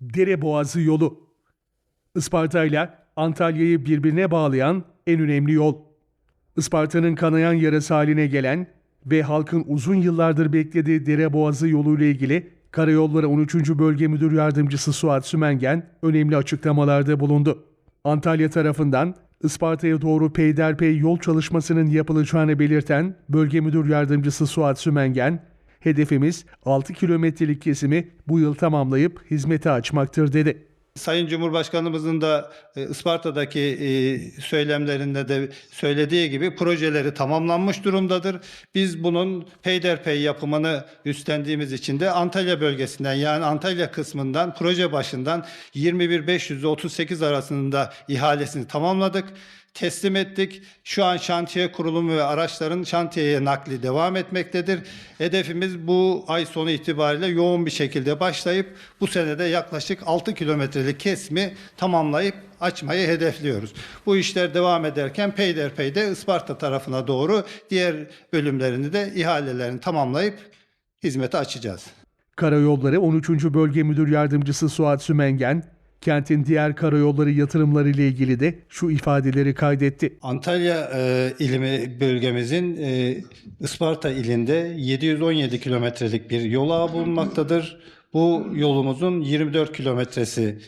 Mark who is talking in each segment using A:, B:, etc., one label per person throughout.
A: Dereboğazı yolu. Isparta ile Antalya'yı birbirine bağlayan en önemli yol. Isparta'nın kanayan yarası haline gelen ve halkın uzun yıllardır beklediği Dereboğazı yolu ile ilgili Karayolları 13. Bölge Müdür Yardımcısı Suat Sümengen önemli açıklamalarda bulundu. Antalya tarafından Isparta'ya doğru peyderpey yol çalışmasının yapılacağını belirten Bölge Müdür Yardımcısı Suat Sümengen, hedefimiz 6 kilometrelik kesimi bu yıl tamamlayıp hizmete açmaktır dedi.
B: Sayın Cumhurbaşkanımızın da e, Isparta'daki e, söylemlerinde de söylediği gibi projeleri tamamlanmış durumdadır. Biz bunun peyderpey yapımını üstlendiğimiz için de Antalya bölgesinden yani Antalya kısmından proje başından 21.538 arasında ihalesini tamamladık. Teslim ettik. Şu an şantiye kurulumu ve araçların şantiyeye nakli devam etmektedir. Hedefimiz bu ay sonu itibariyle yoğun bir şekilde başlayıp bu senede yaklaşık 6 kilometrelik kesmi tamamlayıp açmayı hedefliyoruz. Bu işler devam ederken peyderpey de Isparta tarafına doğru diğer bölümlerini de ihalelerini tamamlayıp hizmete açacağız.
A: Karayolları 13. Bölge Müdür Yardımcısı Suat Sümengen, kentin diğer karayolları yatırımları ile ilgili de şu ifadeleri kaydetti.
B: Antalya e, ilimi bölgemizin e, Isparta ilinde 717 kilometrelik bir yol ağı bulunmaktadır. Bu yolumuzun 24 kilometresi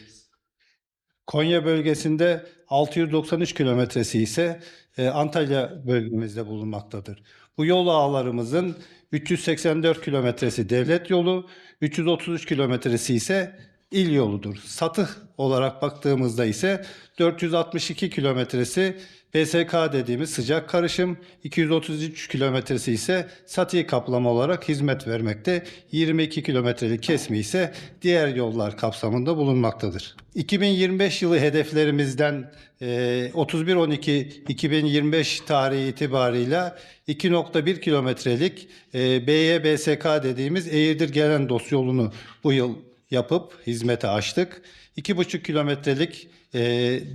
B: Konya bölgesinde 693 kilometresi ise e, Antalya bölgemizde bulunmaktadır. Bu yol ağlarımızın 384 kilometresi devlet yolu, 333 kilometresi ise il yoludur. Satıh olarak baktığımızda ise 462 kilometresi BSK dediğimiz sıcak karışım, 233 kilometresi ise satı kaplama olarak hizmet vermekte. 22 kilometrelik kesmi ise diğer yollar kapsamında bulunmaktadır. 2025 yılı hedeflerimizden e, 31-12-2025 tarihi itibarıyla 2.1 kilometrelik e, BYBSK dediğimiz Eğirdir Gelen yolunu bu yıl yapıp hizmete açtık. 2,5 kilometrelik e,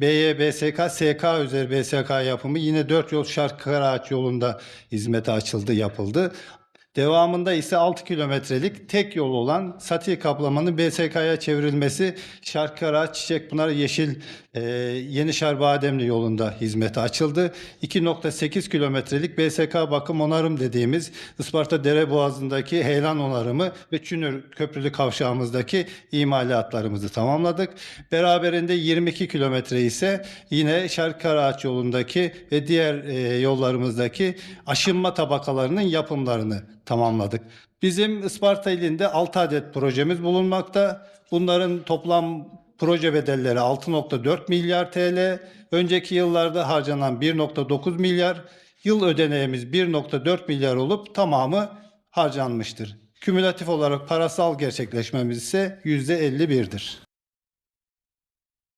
B: BYBSK, SK üzeri BSK yapımı yine 4 yol Şarkı Karaağaç yolunda hizmete açıldı, yapıldı. Devamında ise 6 kilometrelik tek yol olan Sati kaplamanın BSK'ya çevrilmesi Şarkıkara, Çiçekpınar, Yeşil, e, Yenişar Bademli yolunda hizmete açıldı. 2.8 kilometrelik BSK bakım onarım dediğimiz Isparta Dere Boğazı'ndaki heyelan onarımı ve Çünür Köprülü kavşağımızdaki imalatlarımızı tamamladık. Beraberinde 22 kilometre ise yine Şarkıkaraağaç yolundaki ve diğer e, yollarımızdaki aşınma tabakalarının yapımlarını tamamladık. Bizim Isparta ilinde 6 adet projemiz bulunmakta. Bunların toplam proje bedelleri 6.4 milyar TL. Önceki yıllarda harcanan 1.9 milyar. Yıl ödeneğimiz 1.4 milyar olup tamamı harcanmıştır. Kümülatif olarak parasal gerçekleşmemiz ise %51'dir.